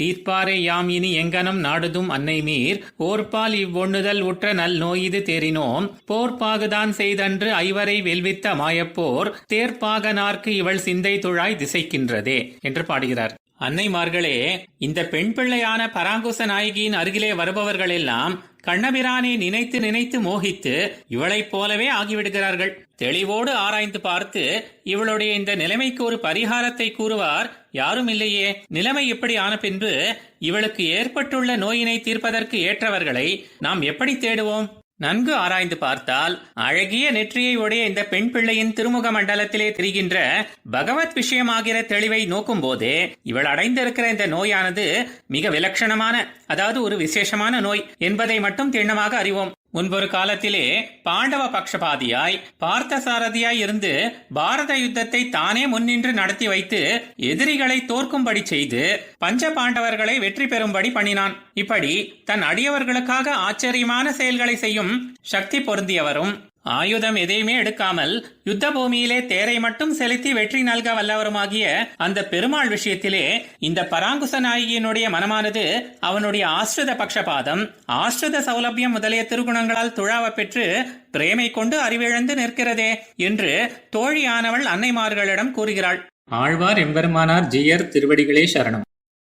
தீர்ப்பாரை யாம் இனி எங்கனம் நாடுதும் அன்னை மீர். போர்ப்பால் இவ்வொண்ணுதல் உற்ற நல் நோயிது தேறினோம் போர்ப்பாகுதான் செய்தன்று ஐவரை வெல்வித்த மாயப்போர். தேர்ப்பாகனார்க்கு இவள் சிந்தை துழாய் திசைக்கின்றதே. என்று பாடுகிறார். அன்னைமார்களே இந்த பெண் பிள்ளையான பராங்குச நாயகியின் அருகிலே வருபவர்கள் எல்லாம் கண்ணபிரானை நினைத்து நினைத்து மோகித்து இவளைப் போலவே ஆகிவிடுகிறார்கள். தெளிவோடு ஆராய்ந்து பார்த்து இவளுடைய இந்த நிலைமைக்கு ஒரு பரிகாரத்தை கூறுவார் யாரும் இல்லையே நிலைமை எப்படி ஆன பின்பு இவளுக்கு ஏற்பட்டுள்ள நோயினை தீர்ப்பதற்கு ஏற்றவர்களை நாம் எப்படி தேடுவோம்? நன்கு ஆராய்ந்து பார்த்தால் அழகிய நெற்றியை உடைய இந்த பெண் பிள்ளையின் திருமுக மண்டலத்திலே திரிகின்ற பகவத் விஷயமாகிற தெளிவை நோக்கும் போதே இவள் அடைந்திருக்கிற இந்த நோயானது மிக விலட்சணமான அதாவது ஒரு விசேஷமான நோய் என்பதை மட்டும் திண்ணமாக அறிவோம். முன்பொரு காலத்திலே பாண்டவ பக்ஷபாதியாய் பார்த்த சாரதியாய் இருந்து பாரத யுத்தத்தை தானே முன்னின்று நடத்தி வைத்து எதிரிகளை தோற்கும்படி செய்து பஞ்ச பாண்டவர்களை வெற்றி பெறும்படி பண்ணினான். இப்படி தன் அடியவர்களுக்காக ஆச்சரியமான செயல்களை செய்யும் சக்தி பொருந்தியவரும் ஆயுதம் எதையுமே எடுக்காமல் யுத்த பூமியிலே தேரை மட்டும் செலுத்தி வெற்றி நல்க வல்லவருமாகிய அந்த பெருமாள் விஷயத்திலே இந்த பராங்குச நாயகியினுடைய மனமானது அவனுடைய ஆஸ்ரித பக்ஷபாதம் ஆஸ்ரித சௌலபியம் முதலிய திருகுணங்களால் துழாவ பெற்று பிரேமை கொண்டு அறிவிழந்து நிற்கிறதே என்று தோழியானவள் அன்னைமார்களிடம் கூறுகிறாள். ஆழ்வார் எம்பெருமானார் ஜியர் திருவடிகளே சரணம்.